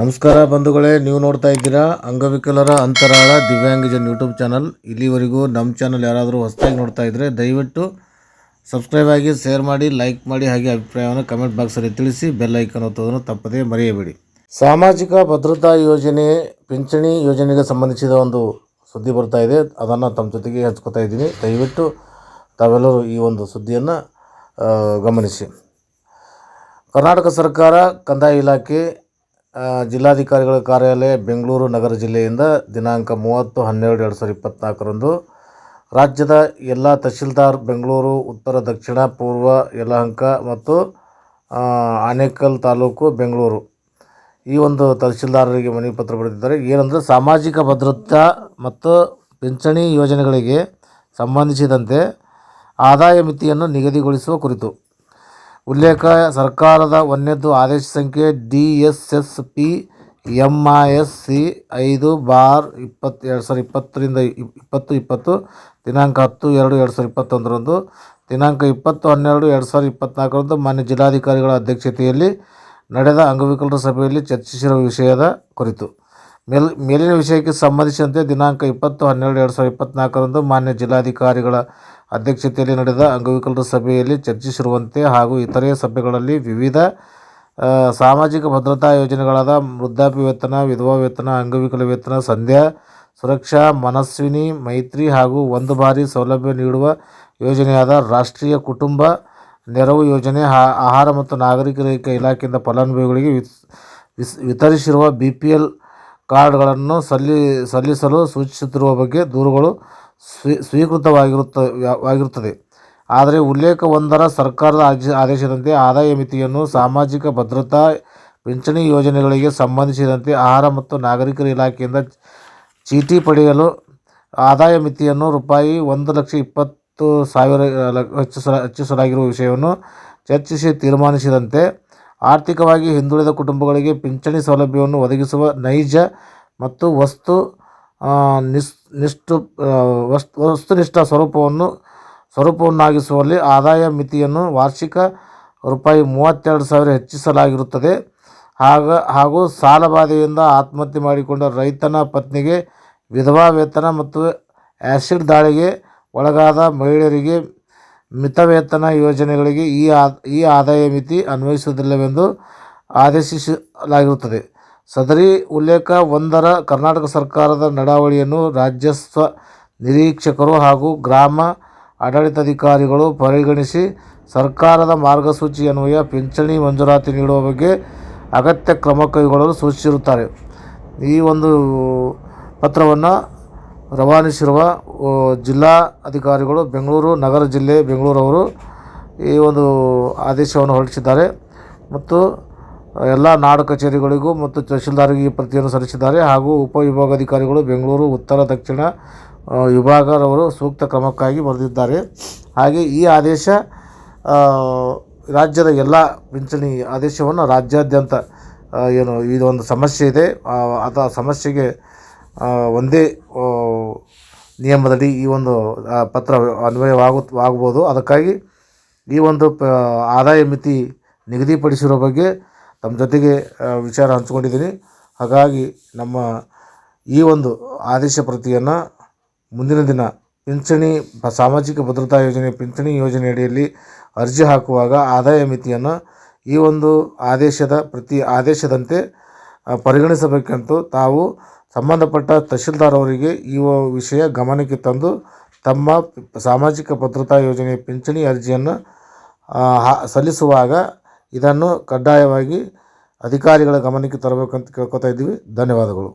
ನಮಸ್ಕಾರ ಬಂಧುಗಳೇ, ನೀವು ನೋಡ್ತಾ ಇದ್ದೀರಾ ಅಂಗವಿಕಲರ ಅಂತರಾಳ ದಿವ್ಯಾಂಗಜನ್ ಯೂಟ್ಯೂಬ್ ಚಾನಲ್. ಇಲ್ಲಿವರೆಗೂ ನಮ್ಮ ಚಾನಲ್ ಯಾರಾದರೂ ಹೊಸದಾಗಿ ನೋಡ್ತಾ ಇದ್ದರೆ ದಯವಿಟ್ಟು ಸಬ್ಸ್ಕ್ರೈಬ್ ಆಗಿ, ಶೇರ್ ಮಾಡಿ, ಲೈಕ್ ಮಾಡಿ ಹಾಗೆ ಅಭಿಪ್ರಾಯವನ್ನು ಕಮೆಂಟ್ ಬಾಕ್ಸಲ್ಲಿ ತಿಳಿಸಿ ಬೆಲ್ ಐಕನ್ ಒತ್ತೋದನ್ನು ತಪ್ಪದೇ ಮರೆಯಬೇಡಿ. ಸಾಮಾಜಿಕ ಭದ್ರತಾ ಯೋಜನೆ, ಪಿಂಚಣಿ ಯೋಜನೆಗೆ ಸಂಬಂಧಿಸಿದ ಒಂದು ಸುದ್ದಿ ಬರ್ತಾ ಇದೆ. ಅದನ್ನು ತಮ್ಮ ಜೊತೆಗೆ ಹಂಚ್ಕೋತಾ ಇದ್ದೀನಿ. ದಯವಿಟ್ಟು ತಾವೆಲ್ಲರೂ ಈ ಒಂದು ಸುದ್ದಿಯನ್ನು ಗಮನಿಸಿ. ಕರ್ನಾಟಕ ಸರ್ಕಾರ ಕಂದಾಯ ಇಲಾಖೆ ಜಿಲ್ಲಾಧಿಕಾರಿಗಳ ಕಾರ್ಯಾಲಯ ಬೆಂಗಳೂರು ನಗರ ಜಿಲ್ಲೆಯಿಂದ ದಿನಾಂಕ ಮೂವತ್ತು ಹನ್ನೆರಡು ಎರಡು ಸಾವಿರದ ಇಪ್ಪತ್ತ್ನಾಲ್ಕರಂದು ರಾಜ್ಯದ ಎಲ್ಲ ತಹಶೀಲ್ದಾರ್ ಬೆಂಗಳೂರು, ಉತ್ತರ, ದಕ್ಷಿಣ, ಪೂರ್ವ, ಯಲಹಂಕ ಮತ್ತು ಆನೇಕಲ್ ತಾಲೂಕು ಬೆಂಗಳೂರು. ಈ ಒಂದು ತಹಶೀಲ್ದಾರರಿಗೆ ಮನವಿ ಪತ್ರ ಬರೆದಿದ್ದಾರೆ. ಏನಂದರೆ ಸಾಮಾಜಿಕ ಭದ್ರತಾ ಮತ್ತು ಪಿಂಚಣಿ ಯೋಜನೆಗಳಿಗೆ ಸಂಬಂಧಿಸಿದಂತೆ ಆದಾಯ ಮಿತಿಯನ್ನು ನಿಗದಿಗೊಳಿಸುವ ಕುರಿತು. ಉಲ್ಲೇಖ, ಸರ್ಕಾರದ ಒಂದನೇದು ಆದೇಶ ಸಂಖ್ಯೆ D S S P M I S C ಐದು ಬಾರ್ ಇಪ್ಪತ್ತು, ಎರಡು ಸಾವಿರದ ಇಪ್ಪತ್ತರಿಂದ ಇಪ್ಪತ್ತು ಇಪ್ಪತ್ತು, ದಿನಾಂಕ ಹತ್ತು, ಎರಡು ಎರಡು ಸಾವಿರದ ಇಪ್ಪತ್ತೊಂದರಂದು. ದಿನಾಂಕ ಇಪ್ಪತ್ತು, ಹನ್ನೆರಡು, ಎರಡು ಸಾವಿರದ ಇಪ್ಪತ್ತ್ನಾಲ್ಕರಂದು ಮಾನ್ಯ ಜಿಲ್ಲಾಧಿಕಾರಿಗಳ ಅಧ್ಯಕ್ಷತೆಯಲ್ಲಿ ನಡೆದ ಅಂಗವಿಕಲರ ಸಭೆಯಲ್ಲಿ ಚರ್ಚಿಸಿರುವ ವಿಷಯದ ಕುರಿತು. ಮೇಲ್, ಮೇಲಿನ ವಿಷಯಕ್ಕೆ ಸಂಬಂಧಿಸಿದಂತೆ ದಿನಾಂಕ ಇಪ್ಪತ್ತು, ಹನ್ನೆರಡು, ಎರಡು ಸಾವಿರದ ಇಪ್ಪತ್ತ್ನಾಲ್ಕರಂದು ಮಾನ್ಯ ಜಿಲ್ಲಾಧಿಕಾರಿಗಳ ಅಧ್ಯಕ್ಷತೆಯಲ್ಲಿ ನಡೆದ ಅಂಗವಿಕಲರ ಸಭೆಯಲ್ಲಿ ಚರ್ಚಿಸಿರುವಂತೆ ಹಾಗೂ ಇತರೆ ಸಭೆಗಳಲ್ಲಿ ವಿವಿಧ ಸಾಮಾಜಿಕ ಭದ್ರತಾ ಯೋಜನೆಗಳಾದ ವೃದ್ಧಾಪ್ಯ ವೇತನ, ವಿಧವಾ ವೇತನ, ಅಂಗವಿಕಲ ವೇತನ, ಸಂಧ್ಯಾ, ಸುರಕ್ಷಾ, ಮನಸ್ವಿನಿ, ಮೈತ್ರಿ ಹಾಗೂ ಒಂದು ಬಾರಿ ಸೌಲಭ್ಯ ನೀಡುವ ಯೋಜನೆಯಾದ ರಾಷ್ಟ್ರೀಯ ಕುಟುಂಬ ನೆರವು ಯೋಜನೆ ಆಹಾರ ಮತ್ತು ನಾಗರಿಕ ಇಲಾಖೆಯಿಂದ ಫಲಾನುಭವಿಗಳಿಗೆ ವಿತರಿಸಿರುವ ಬಿ ಪಿ ಎಲ್ ಕಾರ್ಡ್ಗಳನ್ನು ಸಲ್ಲಿ, ಸಲ್ಲಿಸಲು ಸೂಚಿಸುತ್ತಿರುವ ಬಗ್ಗೆ ದೂರುಗಳು ಸ್ವೀ, ಸ್ವೀಕೃತವಾಗಿರುತ್ತ ವಾಗಿರುತ್ತದೆ. ಆದರೆ ಉಲ್ಲೇಖ ಒಂದರ ಸರ್ಕಾರದ ಆಜ್, ಆದೇಶದಂತೆ ಆದಾಯ ಮಿತಿಯನ್ನು ಸಾಮಾಜಿಕ ಭದ್ರತಾ ಪಿಂಚಣಿ ಯೋಜನೆಗಳಿಗೆ ಸಂಬಂಧಿಸಿದಂತೆ ಆಹಾರ ಮತ್ತು ನಾಗರಿಕರ ಇಲಾಖೆಯಿಂದ ಚೀಟಿ ಪಡೆಯಲು ಆದಾಯ ಮಿತಿಯನ್ನು ರೂಪಾಯಿ ಒಂದು ಲಕ್ಷ ಇಪ್ಪತ್ತು ಸಾವಿರ ಹೆಚ್ಚಿಸಲಾಗಿರುವ ವಿಷಯವನ್ನು ಚರ್ಚಿಸಿ ತೀರ್ಮಾನಿಸಿದಂತೆ ಆರ್ಥಿಕವಾಗಿ ಹಿಂದುಳಿದ ಕುಟುಂಬಗಳಿಗೆ ಪಿಂಚಣಿ ಸೌಲಭ್ಯವನ್ನು ಒದಗಿಸುವ ನೈಜ ಮತ್ತು ವಸ್ತು ನಿಸ್, ನಿಷ್ಠು ವಸ್ತು, ವಸ್ತುನಿಷ್ಠ ಸ್ವರೂಪವನ್ನು, ಸ್ವರೂಪವನ್ನಾಗಿಸುವಲ್ಲಿ ಆದಾಯ ಮಿತಿಯನ್ನು ವಾರ್ಷಿಕ ರೂಪಾಯಿ ಮೂವತ್ತೆರಡು ಸಾವಿರ ಹೆಚ್ಚಿಸಲಾಗಿರುತ್ತದೆ. ಆಗ ಹಾಗೂ ಸಾಲಬಾಧೆಯಿಂದ ಆತ್ಮಹತ್ಯೆ ಮಾಡಿಕೊಂಡ ರೈತನ ಪತ್ನಿಗೆ ವಿಧವಾ ವೇತನ ಮತ್ತು ಆ್ಯಸಿಡ್ ದಾಳಿಗೆ ಒಳಗಾದ ಮಹಿಳೆಯರಿಗೆ ಮಿತವೇತನ ಯೋಜನೆಗಳಿಗೆ ಈ ಆ ಈ ಆದಾಯ ಮಿತಿ ಅನ್ವಯಿಸುವುದಿಲ್ಲವೆಂದು ಆದೇಶಿಸಲಾಗಿರುತ್ತದೆ ಸದರಿ ಉಲ್ಲೇಖ ಒಂದರ ಕರ್ನಾಟಕ ಸರ್ಕಾರದ ನಡಾವಳಿಯನ್ನು ರಾಜ್ಯಸ್ವ ನಿರೀಕ್ಷಕರು ಹಾಗೂ ಗ್ರಾಮ ಆಡಳಿತಾಧಿಕಾರಿಗಳು ಪರಿಗಣಿಸಿ ಸರ್ಕಾರದ ಮಾರ್ಗಸೂಚಿ ಅನ್ವಯ ಪಿಂಚಣಿ ಮಂಜೂರಾತಿ ನೀಡುವ ಬಗ್ಗೆ ಅಗತ್ಯ ಕ್ರಮ ಕೈಗೊಳ್ಳಲು ಸೂಚಿಸಿರುತ್ತಾರೆ. ಈ ಒಂದು ಪತ್ರವನ್ನು ರವಾನಿಸಿರುವ ಜಿಲ್ಲಾ ಅಧಿಕಾರಿಗಳು ಬೆಂಗಳೂರು, ನಗರ ಜಿಲ್ಲೆ ಬೆಂಗಳೂರವರು ಈ ಒಂದು ಆದೇಶವನ್ನು ಹೊರಡಿಸಿದ್ದಾರೆ. ಮತ್ತು ಎಲ್ಲ ನಾಡು ಕಚೇರಿಗಳಿಗೂ ಮತ್ತು ತಹಶೀಲ್ದಾರಿಗೆ ಈ ಪ್ರತಿಯನ್ನು ಸಲ್ಲಿಸಿದ್ದಾರೆ ಹಾಗೂ ಉಪವಿಭಾಗಾಧಿಕಾರಿಗಳು ಬೆಂಗಳೂರು ಉತ್ತರ ದಕ್ಷಿಣ ವಿಭಾಗದವರು ಸೂಕ್ತ ಕ್ರಮಕ್ಕಾಗಿ ಬರೆದಿದ್ದಾರೆ. ಹಾಗೆ ಈ ಆದೇಶ ರಾಜ್ಯದ ಎಲ್ಲ ಪಿಂಚಣಿ ಆದೇಶವನ್ನು ರಾಜ್ಯಾದ್ಯಂತ ಆ, ಏನು ಇದೊಂದು ಸಮಸ್ಯೆ ಇದೆ. ಆ, ಅದ ಸಮಸ್ಯೆಗೆ ಒಂದೇ ನಿಯಮದಲ್ಲಿ ಈ ಒಂದು ಪತ್ರ ಅನ್ವಯವಾಗು ಆಗ್ಬೋದು. ಅದಕ್ಕಾಗಿ ಈ ಒಂದು ಪ ಆದಾಯ ಮಿತಿ ನಿಗದಿಪಡಿಸಿರೋ ಬಗ್ಗೆ ತಮ್ಮ ಜೊತೆಗೆ ವಿಚಾರ ಹಂಚ್ಕೊಂಡಿದ್ದೀನಿ. ಹಾಗಾಗಿ ನಮ್ಮ ಈ ಒಂದು ಆದೇಶ ಪ್ರತಿಯನ್ನು ಮುಂದಿನ ದಿನ ಪಿಂಚಣಿ ಸಾಮಾಜಿಕ ಭದ್ರತಾ ಯೋಜನೆ, ಪಿಂಚಣಿ ಯೋಜನೆ ಅಡಿಯಲ್ಲಿ ಅರ್ಜಿ ಹಾಕುವಾಗ ಆದಾಯ ಮಿತಿಯನ್ನು ಈ ಒಂದು ಆದೇಶದ ಪ್ರತಿ ಆದೇಶದಂತೆ ಪರಿಗಣಿಸಬೇಕೆಂದು ತಾವು ಸಂಬಂಧಪಟ್ಟ ತಹಶೀಲ್ದಾರ್ ಅವರಿಗೆ ಈ ವಿಷಯ ಗಮನಕ್ಕೆ ತಂದು ತಮ್ಮ ಸಾಮಾಜಿಕ ಭದ್ರತಾ ಯೋಜನೆ ಪಿಂಚಣಿ ಅರ್ಜಿಯನ್ನು ಸಲ್ಲಿಸುವಾಗ ಇದನ್ನು ಕಡ್ಡಾಯವಾಗಿ ಅಧಿಕಾರಿಗಳ ಗಮನಕ್ಕೆ ತರಬೇಕಂತ ಕೇಳ್ಕೊತಾ ಇದ್ದೀವಿ. ಧನ್ಯವಾದಗಳು.